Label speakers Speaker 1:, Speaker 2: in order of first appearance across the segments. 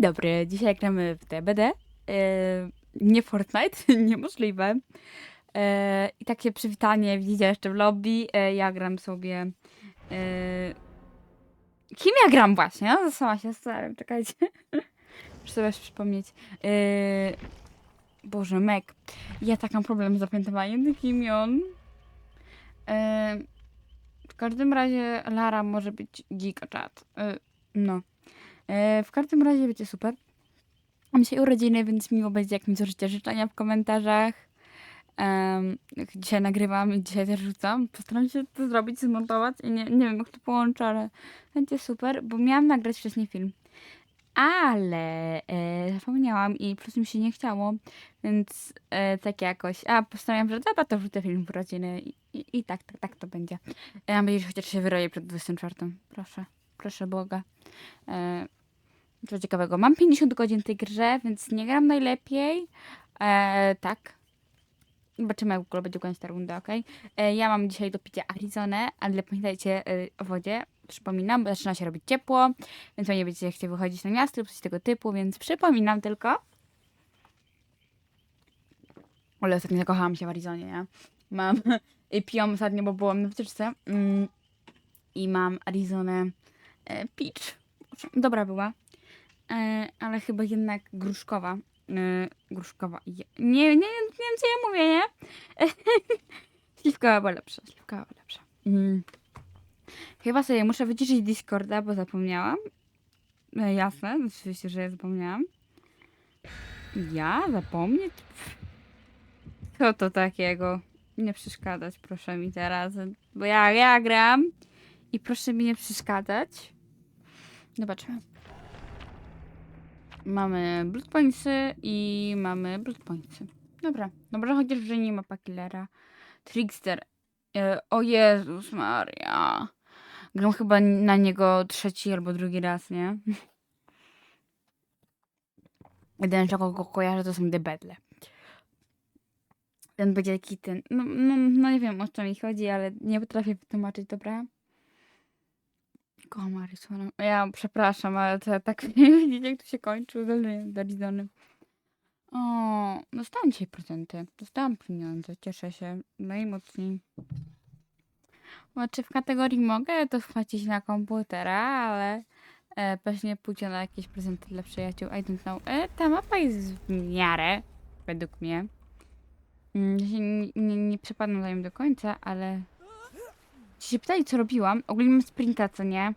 Speaker 1: dobry, dzisiaj gramy w DBD. E, nie Fortnite, niemożliwe. E, I takie przywitanie widzicie jeszcze w lobby. E, ja gram sobie. E, kim ja gram właśnie? Ja sama się zastanawiam, czekajcie. Muszę sobie przypomnieć. E, Boże, Mek. Ja tak mam problem z zapamiętywaniem tych imion. W każdym razie Lara może być gigachat. E, no. E, w każdym razie będzie super. Mam dzisiaj urodziny, więc miło będzie, jak mi złożycie życzenia w komentarzach. Jak dzisiaj nagrywam dzisiaj też rzucam. Postaram się to zrobić, zmontować. I nie, nie wiem, jak to połączę, ale będzie super, bo miałam nagrać wcześniej film. Ale e, zapomniałam i prostu mi się nie chciało, więc e, tak jakoś. A postanowiłam, że dobra, to wrzucę film w urodziny i, i, i tak, tak, tak to będzie. Ja mam nadzieję, że chociaż się wyroję przed 24. Proszę, proszę Boga. E, co ciekawego. Mam 50 godzin w tej grze, więc nie gram najlepiej. E, tak. Zobaczymy, jak w ogóle będzie kończyć ta runda, ok? E, ja mam dzisiaj do picia Arizonę, ale pamiętajcie e, o wodzie. Przypominam, bo zaczyna się robić ciepło, więc pewnie będziecie chcieli wychodzić na miasto lub coś tego typu, więc przypominam tylko. Ale ostatnio zakochałam się w Arizonie, nie? Mam i piłam ostatnio, bo byłam na wycieczce mm, i mam Arizonę e, Peach. Dobra była. E, ale chyba jednak gruszkowa. E, gruszkowa. Nie, nie, nie wiem, co ja mówię, nie? śliwkowa była lepsza. Śliwkowa była lepsza. Mm. Chyba sobie muszę wyciszyć Discorda, bo zapomniałam. E, jasne, oczywiście, że ja zapomniałam. Ja? Zapomnieć? Co to takiego? Nie przeszkadzać, proszę mi teraz. Bo ja, ja gram i proszę mi nie przeszkadzać. Zobaczmy. Mamy Blood Pointsy i mamy Blood Pointsy. Dobra, dobra, chociaż że nie ma Pakillera. Trickster. E, o Jezus Maria. Gram chyba na niego trzeci albo drugi raz, nie? Jeden, czego go kojarzę, to są The Bedle. Ten będzie taki ten... No, no, no nie wiem, o co mi chodzi, ale nie potrafię wytłumaczyć, dobra? Kocham Arizonę. Ja przepraszam, ale to ja tak widzicie, jak to się kończy uderzenie do Arizony. O, dostałam dzisiaj prezenty. Dostałam pieniądze, cieszę się najmocniej. Znaczy w kategorii mogę to wpłacić na komputera, ale e, pewnie pójdzie na jakieś prezenty dla przyjaciół. I don't know. E, ta mapa jest w miarę, według mnie. Mm, nie, nie, nie przepadnę za nią do końca, ale Ci się pytali, co robiłam. Ogólnie mam sprinta, co nie?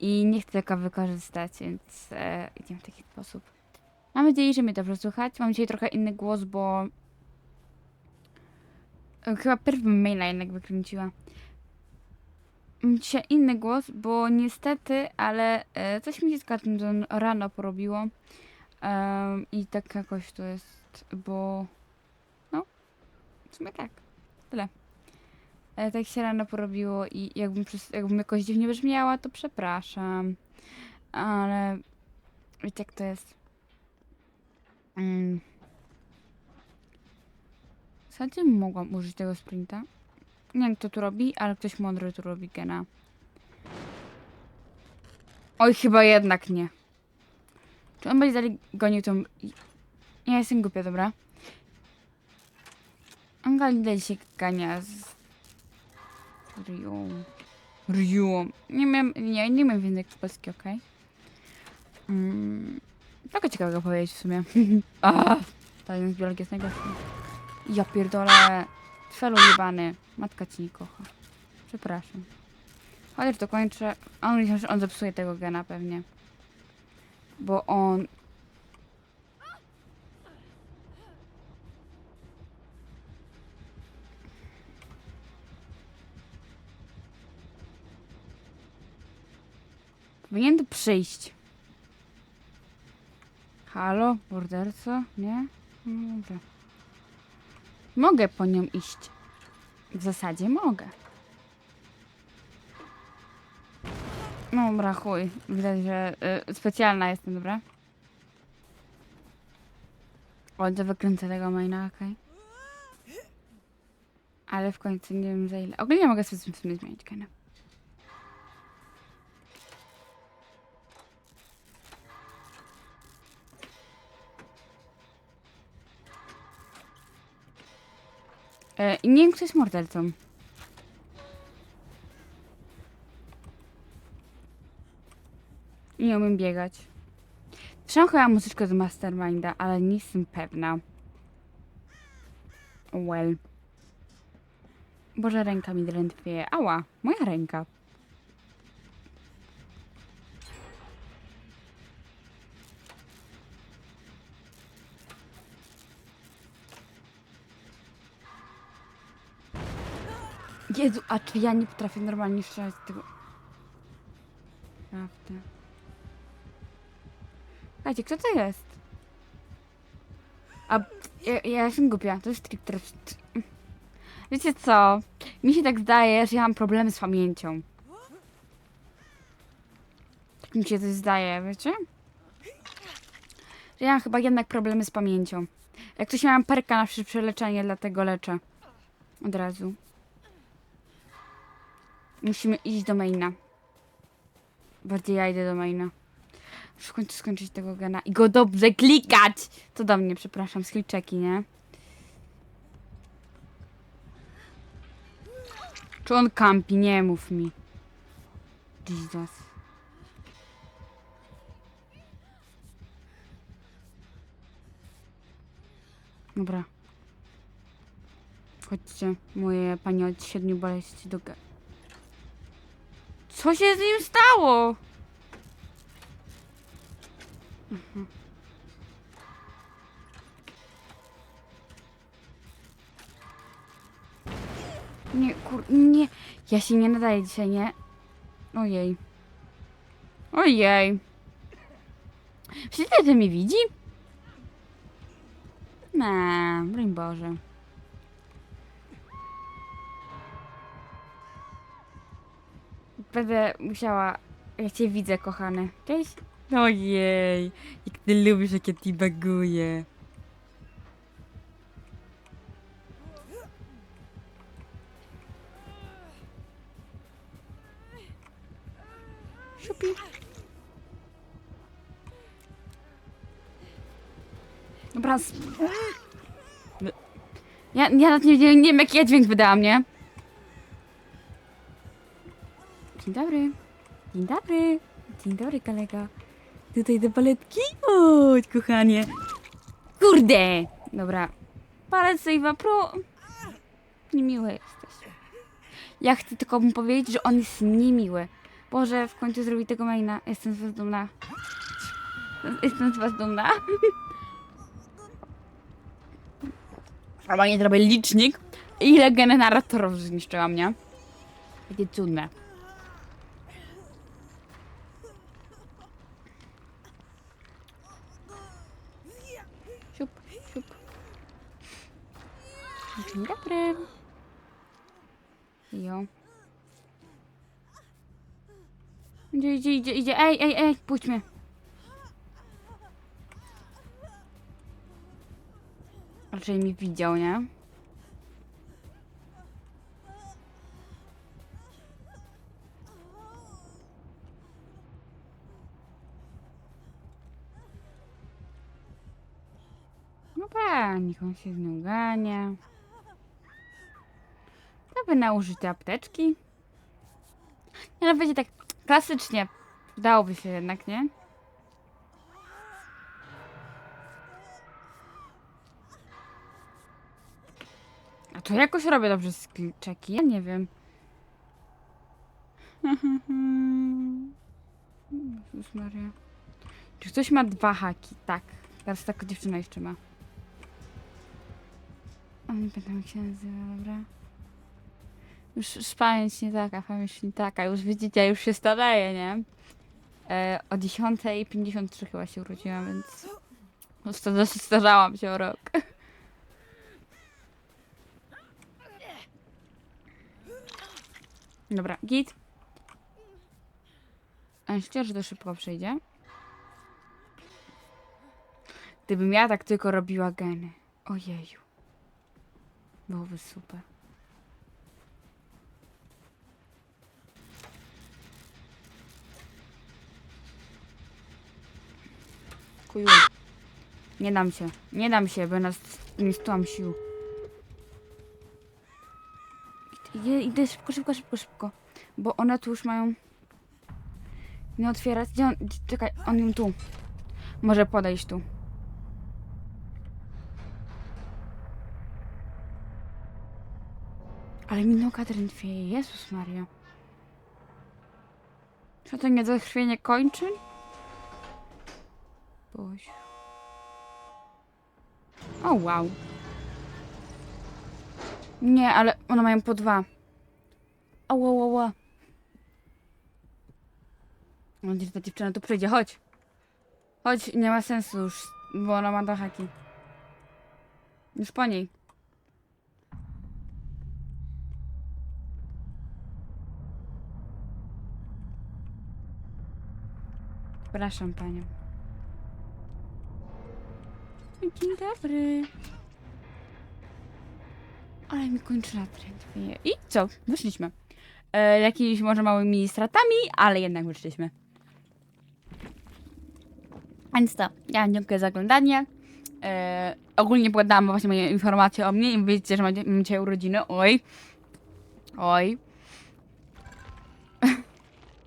Speaker 1: I nie chcę tego wykorzystać, więc e, idziemy w taki sposób. Mam nadzieję, że mnie dobrze słychać. Mam dzisiaj trochę inny głos, bo... e, Chyba pierwszy maila jednak wykręciła. Mam dzisiaj inny głos, bo niestety, ale e, coś mi się z każdym rano porobiło. Em, I tak jakoś to jest, bo... No, w sumie tak. Tyle. E, tak się rano porobiło i jakbym, przez, jakbym jakoś dziwnie brzmiała, to przepraszam. Ale wiecie jak to jest. Mm. W zasadzie mogłam użyć tego sprinta. Nie wiem kto tu robi, ale ktoś mądry tu robi gena. Oj, chyba jednak nie. Czy on będzie dalej gonił tą... Ja jestem głupia, dobra? On dalej się gania z Ryu. Ryu. Nie miałem, nie, nie miałem więcej polski, okej. Mm, tego ciekawego powiedzieć w sumie. A, tajemnic biologii jest najgorszy. Ja pierdolę. Felu jebany. Matka ci nie kocha. Przepraszam. Chociaż dokończę. On, on zepsuje tego gena pewnie. Bo on... Powinien tu przyjść. Halo, morderco? Nie? No dobrze. Mogę po nią iść. W zasadzie mogę. No dobra. Widać, że y, specjalna jestem, dobra? O, to wykręcę tego maina, okej. Ale w końcu nie wiem za ile. Ogólnie mogę sobie zmienić, kana. E, nie wiem, kto jest mordercą. Nie umiem biegać. Słyszałam chyba muzyczkę z Masterminda, ale nie jestem pewna. Well. Boże, ręka mi drętwieje. Ała, moja ręka. Jezu, a czy ja nie potrafię normalnie strzelać z tego... Prawda. Słuchajcie, kto to jest? A, ja, ja jestem głupia, to jest trik. Wiecie co? Mi się tak zdaje, że ja mam problemy z pamięcią. Tak mi się coś zdaje, wiecie? Że ja mam chyba jednak problemy z pamięcią. Jak ktoś miałam perka na przy- przeleczenie, dlatego leczę. Od razu. Musimy iść do maina. Bardziej ja idę do maina. Muszę w końcu skończyć tego gena i go dobrze klikać! To do mnie, przepraszam, skillczeki, nie? Czy on kampi? Nie mów mi. Jesus. Dobra. Chodźcie, moje panie od siedmiu boleści do ge... Co się z nim stało? Nie, kur... Nie. Ja się nie nadaję dzisiaj, nie? Ojej. Ojej. Myślicie, że mnie widzi? Nie, broń Boże. Będę musiała... Ja cię widzę, kochany. Cześć. Ojej. Jak ty lubisz, jak ja ci baguję. Szupi. Dobra. s- Ja, ja nawet nie, nie, nie wiem, jaki ja dźwięk wydałam, nie? Dzień dobry. Dzień dobry. Dzień dobry, kolega. Tutaj do paletki? Chodź, kochanie. Kurde! Dobra. Palec Save'a Pro. Niemiły jesteś. Ja chcę tylko mu powiedzieć, że on jest niemiły. Boże, w końcu zrobi tego maina. Jestem z was dumna. Jestem z was dumna. Normalnie zrobię licznik. Ile generatorów zniszczyłam, nie? Takie cudne. Dzień dobry. Jo. Idzie, idzie, idzie, idzie. Ej, ej, ej, puść. Raczej mi widział, nie? Dobra, niech on się z nią gania. To by nałożyć te apteczki. Nie no, będzie tak klasycznie. Dałoby się jednak, nie? A to jakoś robię dobrze skill checki, ja nie wiem. Jezus Maria. Czy ktoś ma dwa haki? Tak. Teraz taka dziewczyna jeszcze ma. O, nie pamiętam jak się nazywa, dobra. Już, już pamięć nie taka, pamięć nie taka. Już widzicie, już się starzeję, nie? E, o 10.53 chyba się urodziłam, więc... Sta- Starzałam się o rok. Dobra, git. A myślicie, że to szybko przejdzie? Gdybym ja tak tylko robiła geny. Ojeju. Byłoby super. Nie dam się. Nie dam się, bo nas nie stłamsił. Je, idę szybko, szybko, szybko, szybko. Bo one tu już mają... Nie otwierać. Gdzie on... Czekaj, on ją tu. Może podejść tu. Ale mi noga drętwieje. Jezus Maria. Czy to nie zakrwienie kończy? Boś. O, wow. Nie, ale one mają po dwa. O, o, o. Mam nadzieję, że ta dziewczyna tu przyjdzie. Chodź. Chodź, nie ma sensu już, bo ona ma do haki. Już po niej. Przepraszam panią. Dzień dobry. Ale mi kończyna trętwieje. I co? Wyszliśmy. E, jakimiś może małymi stratami, ale jednak wyszliśmy. Więc to, ja dziękuję za oglądanie. E, ogólnie podałam właśnie moje informacje o mnie i wiecie, że mam dzisiaj urodziny. Oj. Oj.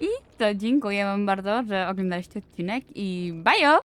Speaker 1: I to dziękuję wam bardzo, że oglądaliście odcinek i bajo!